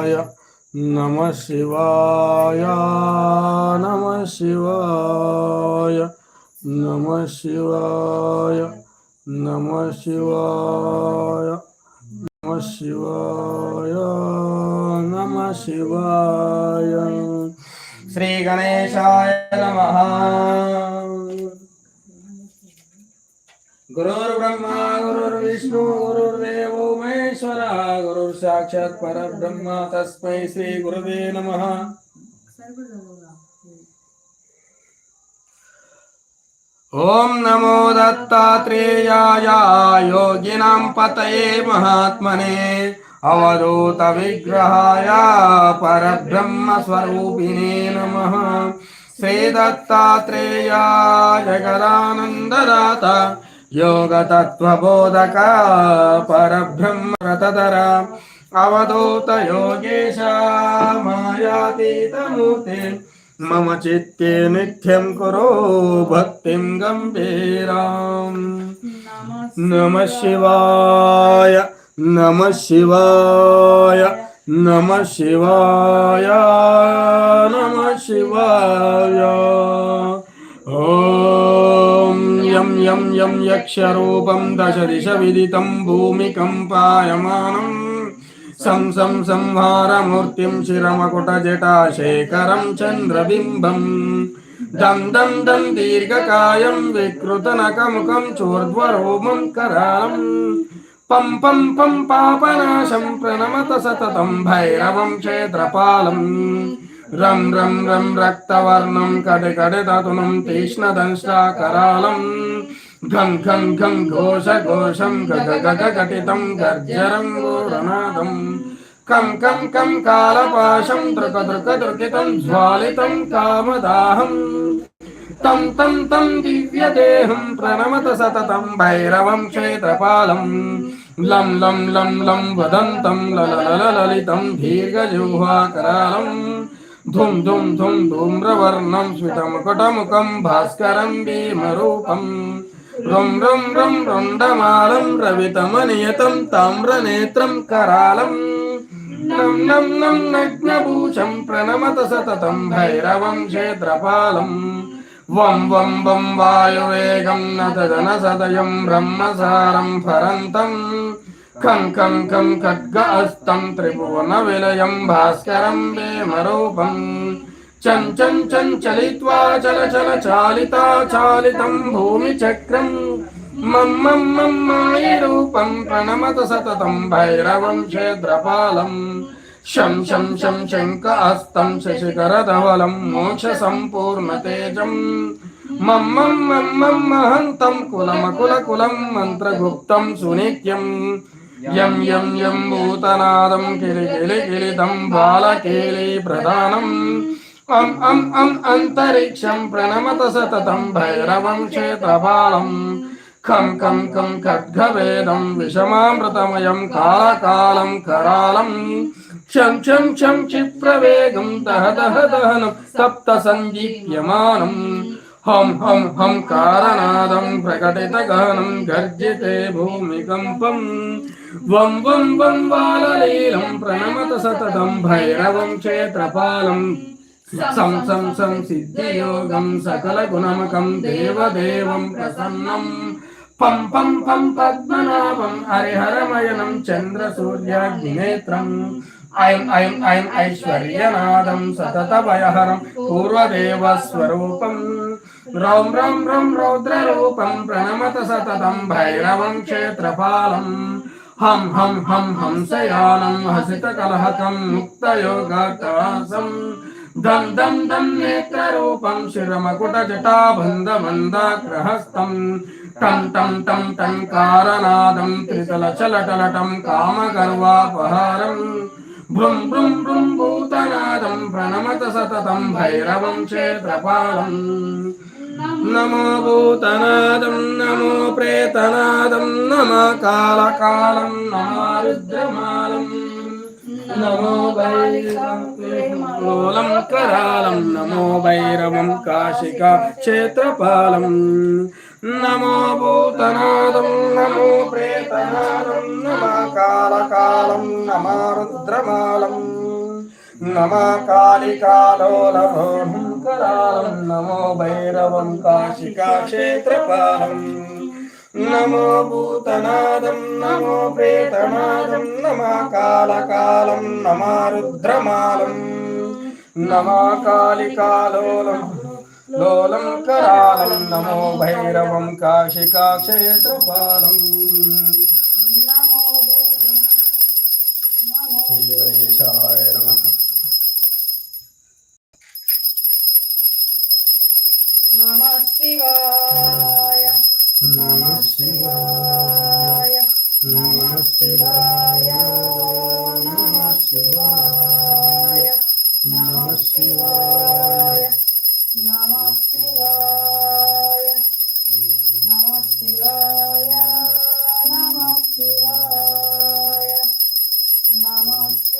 శివాయ నమ శివాయ నమ శివాయ నమ శివాయ నమ శివాయ నమ శివాయ నమ శివాయ శ్రీ గణేశాయ నమ గురుర్బ్రహ్మ గురుర్విష్ణు परमेश्वर ब्रह्म तस्म श्री श्रीगुरवे नम। ॐ नमो दत्तात्रेयाय योगिनां पतये महात्मने अवधूतविग्रहाय परब्रह्मस्वरूपिणे नमः। श्रीदत्तात्रेयाय जगदानन्ददाता योगतत्त्वबोधक परब्रह्मरतधर अवधूत योगेश मायातीतमूर्ते। मम चित्ते नित्यं कुरु भक्तिं गम्भीराम्। नमः शिवाय नमः शिवाय नमः शिवाय नमः शिवाय। శివాయ నమ శివాయ నమ శివాయ నమ శివాయ ఓం యం యం యం యక్షరూపం దశ దిశ విదితం భూమికంపాయమానం సం సం సంహారమూర్తిం శిరమకుటజటాశేఖరం చంద్రబింబం దం దం దం దీర్ఘకాయం వికృతనకముఖం రం రం రం రక్తవర్ణం కడి కడి తతునం తీక్ష్ణదంష్టాకరాళం ఘం ఘం ఘం ఘోష ఘోషం గగ గగ ఘటితం గర్జరం ఘోరనాదం కం కం కం కాలపాశం దృక దృక దృకితం జ్వాలితం కామదాహం. తం తం తం దివ్యదేహం ప్రణమత సతతం భైరవం క్షేత్రపాలం. లం లం లం లం వదంతం లలల లలితం ధుం ధుం ధుం ధూమ్రవర్ణం స్మితముకుటముఖం భాస్కరం భీమరూపం రుం రుం రుం రుండమాలం రవితమనియతం తామ్రనేత్రం కరాళం నం నం నం నగ్నభూషం ప్రణమత సతతం భైరవం క్షేత్రపాలం వం వం వం వాయువేగం నదన సదయం బ్రహ్మసారం ఫరంతం खं त्रिभुवन खं खड्गहस्तं त्रिभुवनविलयं चं चं चञ्चं चञ्चलित्वा चल चल चालिता चालितं भूमिचक्रम् मम मम मम मायिरूपं प्रणमत सततं भैरवं क्षेत्रपालम् शं शं शं शङ्कहस्तं शशिकरधवलं मोक्षसम्पूर्णतेजम्। मम मम मम मम महन्तं कुलमकुलकुलं मन्त्रगुप्तं सुनित्यम्। తేజం మం మం యం యం యం భూతనాదం కిలి కిలి కిలితం బాలకేలి ప్రధానం అం అం అం అంతరిక్షం ప్రణమత సతతం భైరవం క్షేత్రపాలం ఖం ఖం ఖం ఖడ్గవేదం విషమామృతమయం కాలకాలం కరాళం క్షం క్షం క్షం క్షిప్రవేగం దహ దహ దహనం సప్త సందీప్యమానం హం హం హం కారనాదం ప్రకటిత గహనం గర్జితే భూమికంపం వం వం వం బాలలీలం ప్రణమత సతతం భైరవం క్షేత్రపాలం. సం సం సం సిద్ధియోగం సకల గుణమకం దేవదేవం ప్రసన్నం. పం పం పం పద్మనాభం హరిహరమయనం చంద్ర సూర్యాగ్నినేత్రం. ఐం ఐం ఐం ఐశ్వర్యనాదం సతత భయహరం పూర్వదేవ స్వరూపం. రౌం రౌం రౌం రౌద్రరూపం ప్రణమత సతతం భైరవం క్షేత్రపాలం. హం హం హం హంసయానం హసిత కలహకం ముక్తయోగాకాశం దం దం దం నేత్రరూపం శిరమకుట జటాబంధమందాగ్రహస్తం టం టం టం టంకారనాదం త్రితల చలటలటం కామగర్వాపహారం. భృం భృం భృం భూతనాదం ప్రణమత సతతం భైరవం క్షేత్రపాలం. నమో భూతనాదం నమో ప్రేతనాదం నమ కాళకాళం నమ రుద్రమాలం నమో భైరవం కరాళం నమో భైరవం కాశికా క్షేత్రపాలం నమో భూతనాదం నమో ప్రేతనాదం నమ కాళకాళం నమ రుద్రమాలం నమ కాళికాలోలభోం కరాళం నమో భైరవం కాశికా క్షేత్రపాలం నమో భూతనాదం నమో ప్రేతనాదం నమా కాలకాలం నమా రుద్రమాలం నమా కాళికాలోలం లోలం కరాళం నమో భైరవం కాశికా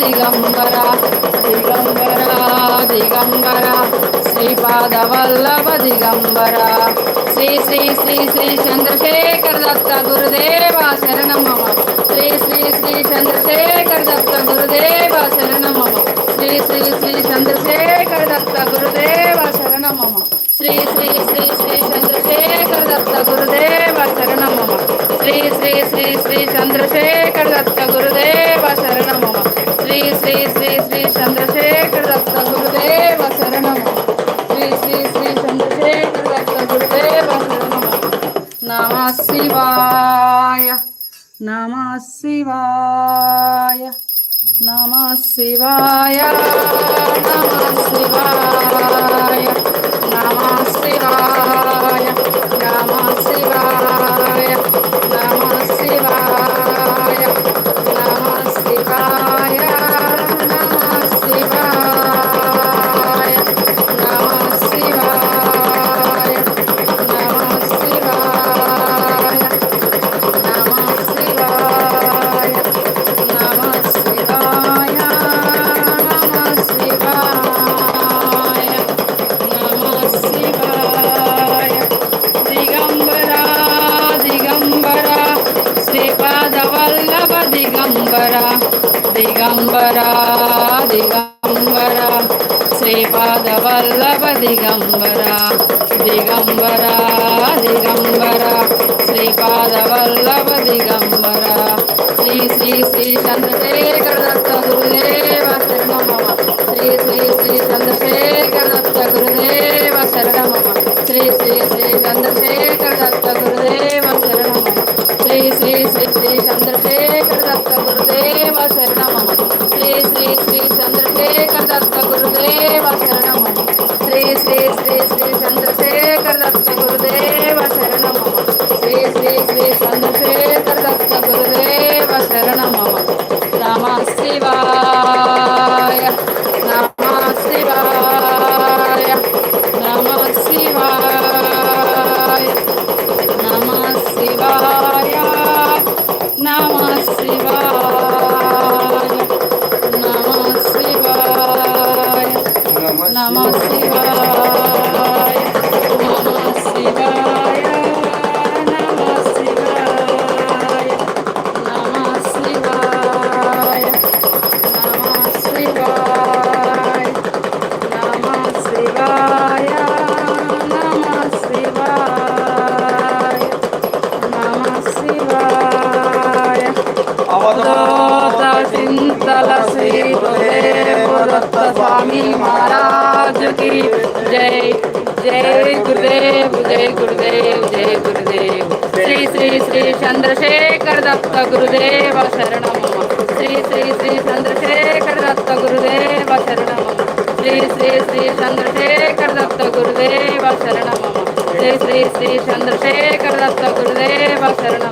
దిగంబర దిగంబర దిగంబర శ్రీపాదవల్లభ దిగంబర శ్రీ శ్రీ శ్రీ శ్రీ చంద్రశేఖర దత్త గురుదేవ శరణం మమ శ్రీ శ్రీ శ్రీ చంద్రశేఖర దత్త గురుదేవ శరణం మమ శ్రీ శ్రీ శ్రీ చంద్రశేఖర దత్త గురుదేవ శరణం మమ శ్రీ శ్రీ శ్రీ శ్రీ చంద్రశేఖర దత్త గురుదేవ శరణం మమ శ్రీ శ్రీ శ్రీ శ్రీ చంద్రశేఖర దత్త గురుదేవ శ్రీ శ్రీ శ్రీ చంద్రశేఖర దత్త గురుదేవ శరణము శ్రీ శ్రీ శ్రీ చంద్రశేఖర దత్త గురుదేవ శరణము నమ శివాయ. నమ శివాయ. నమ శివాయ. నమ శివాయ. దిగంబరా దిగంబరా దిగంబరా శ్రీపాదవల్లభ దిగంబరా దిగంబరా దిగంబరా శ్రీపాదవల్లభ దిగంబరా శ్రీ శ్రీ శ్రీ చంద్రశేఖర దత్త గురుదేవ स्वामी महाराज की जय। जय गुरुदेव जय गुरुदेव जय गुरुदेव। श्री श्री श्री चंद्रशेखर दत्त गुरुदेव शरण श्री श्री श्री चंद्रशेखर दत्त गुरुदेव शरण श्री श्री श्री चंद्रशेखर दत्त गुरुदेव शरण श्री श्री श्री चंद्रशेखर दत्त गुरुदेव शरण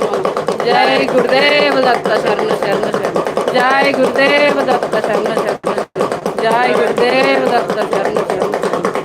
जय गुरुदेव दत्त शरण शरण शरण। जय गुरुदेव दत्त शरण शरण। ਜੈ ਗੁਰਦੇਵ ਦੱਤ ਚਰਨ ਚੜੂ